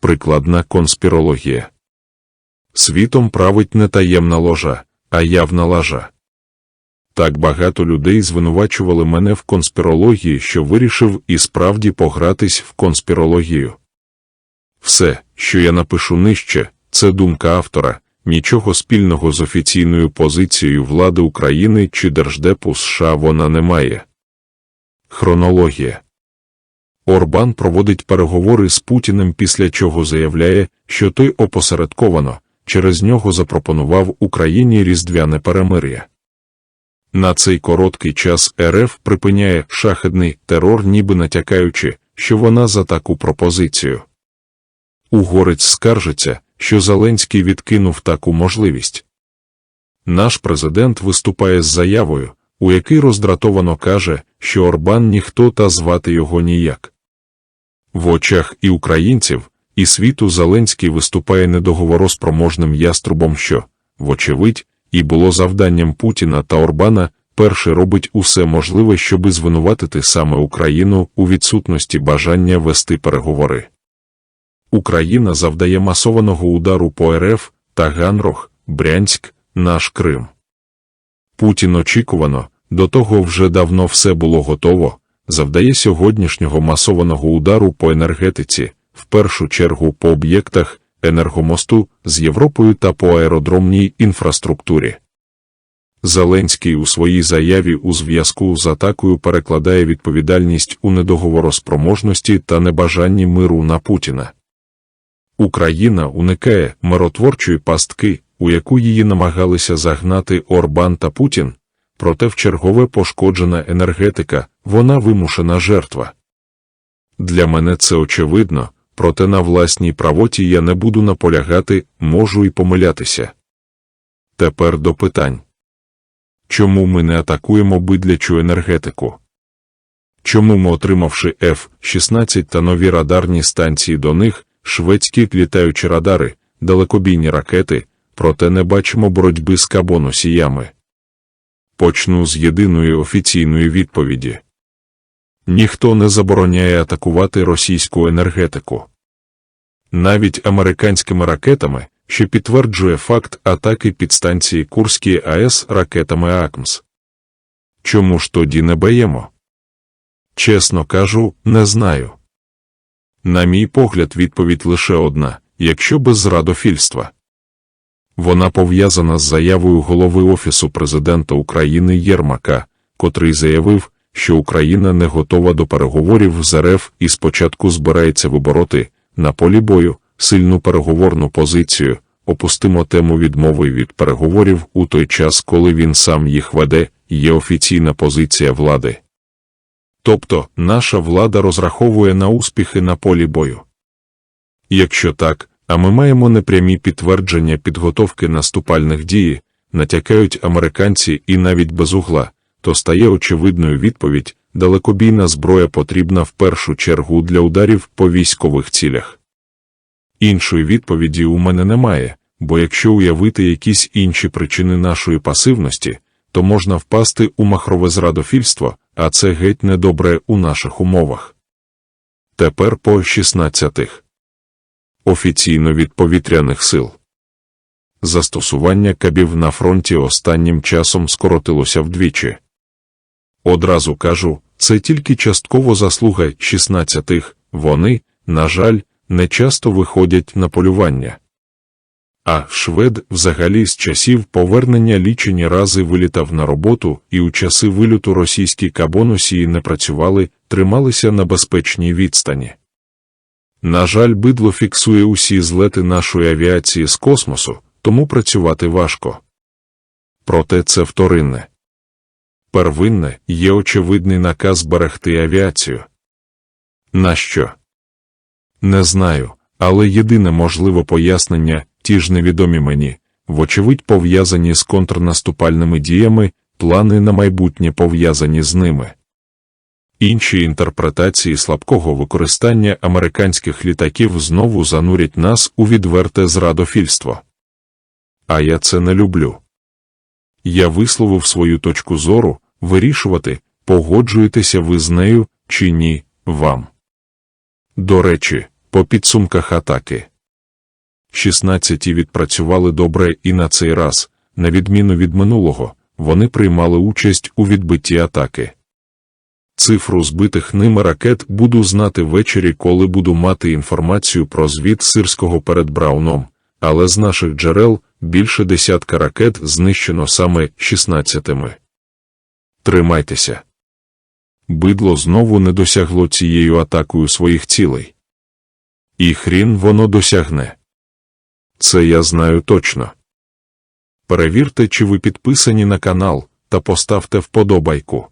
прикладна конспірологія. Світом править не таємна ложа, а явна лажа. Так багато людей звинувачували мене в конспірології, що вирішив і справді погратись в конспірологію. Все, що я напишу нижче, це думка автора, нічого спільного з офіційною позицією влади України чи Держдепу США вона не має. Хронологія Орбан проводить переговори з Путіним, після чого заявляє, що той опосередковано через нього запропонував Україні різдвяне перемир'я. На цей короткий час РФ припиняє шахедний терор, ніби натякаючи, що вона за таку пропозицію. Угорець скаржиться, що Зеленський відкинув таку можливість. Наш президент виступає з заявою, у якій роздратовано каже, що Орбан ніхто та звати його ніяк. В очах і українців, і світу Зеленський виступає недоговороспроможним яструбом, що, вочевидь, і було завданням Путіна та Орбана, перший робить усе можливе, щоби звинуватити саме Україну у відсутності бажання вести переговори. Україна завдає масованого удару по РФ, Таганрог, Брянськ, наш Крим. Путін очікувано, до того вже давно все було готово, завдає сьогоднішнього масованого удару по енергетиці, в першу чергу по об'єктах енергомосту з Європою та по аеродромній інфраструктурі. Зеленський у своїй заяві у зв'язку з атакою перекладає відповідальність у недоговороспроможності та небажанні миру на Путіна. Україна уникає миротворчої пастки, у яку її намагалися загнати Орбан та Путін, проте вчергове пошкоджена енергетика, вона вимушена жертва. Для мене це очевидно, проте на власній правоті я не буду наполягати, можу і помилятися. Тепер до питань. Чому ми не атакуємо бидлячу енергетику? Чому ми, отримавши F-16 та нові радарні станції до них, шведські літаючі радари, далекобійні ракети, проте не бачимо боротьби з кабоносіями? Почну з єдиної офіційної відповіді. Ніхто не забороняє атакувати російську енергетику. Навіть американськими ракетами, що підтверджує факт атаки підстанції Курській АЕС ракетами АКМС. Чому ж тоді не баємо? Чесно кажу, не знаю. На мій погляд, відповідь лише одна якщо без зрадофільства. Вона пов'язана з заявою голови Офісу президента України Єрмака, котрий заявив, що Україна не готова до переговорів з РФ і спочатку збирається вибороти на полі бою сильну переговорну позицію, опустимо тему відмови від переговорів у той час, коли він сам їх веде, є офіційна позиція влади. Тобто наша влада розраховує на успіхи на полі бою. Якщо так, а ми маємо непрямі підтвердження підготовки наступальних дій, натякають американці і навіть без угла, то стає очевидною відповідь далекобійна зброя потрібна в першу чергу для ударів по військових цілях. Іншої відповіді у мене немає, бо якщо уявити якісь інші причини нашої пасивності, то можна впасти у махрове зрадофільство, а це геть недобре у наших умовах. Тепер по 16 офіційно від повітряних сил. Застосування кабів на фронті останнім часом скоротилося вдвічі. Одразу кажу, це тільки частково заслуга 16-х, вони, на жаль, не часто виходять на полювання. А швед взагалі з часів повернення лічені рази вилітав на роботу, і у часи вилюту російські кабоносії не працювали, трималися на безпечній відстані. На жаль, бидло фіксує усі злети нашої авіації з космосу, тому працювати важко. Проте це вторинне. Первинне є очевидний наказ берегти авіацію. Нащо? Не знаю, але єдине можливе пояснення, ті ж невідомі мені, вочевидь пов'язані з контрнаступальними діями, плани на майбутнє пов'язані з ними. Інші інтерпретації слабкого використання американських літаків знову занурять нас у відверте зрадофільство. А я це не люблю. Я висловив свою точку зору вирішувати, погоджуєтеся ви з нею чи ні вам. До речі, По підсумках атаки. 16 відпрацювали добре і на цей раз, на відміну від минулого, вони приймали участь у відбитті атаки. Цифру збитих ними ракет буду знати ввечері, коли буду мати інформацію про звіт сирського перед Брауном, але з наших джерел більше десятка ракет знищено саме 16-ми. Тримайтеся. Бидло знову не досягло цією атакою своїх цілей. І хрін воно досягне. Це я знаю точно. Перевірте, чи ви підписані на канал, та поставте вподобайку.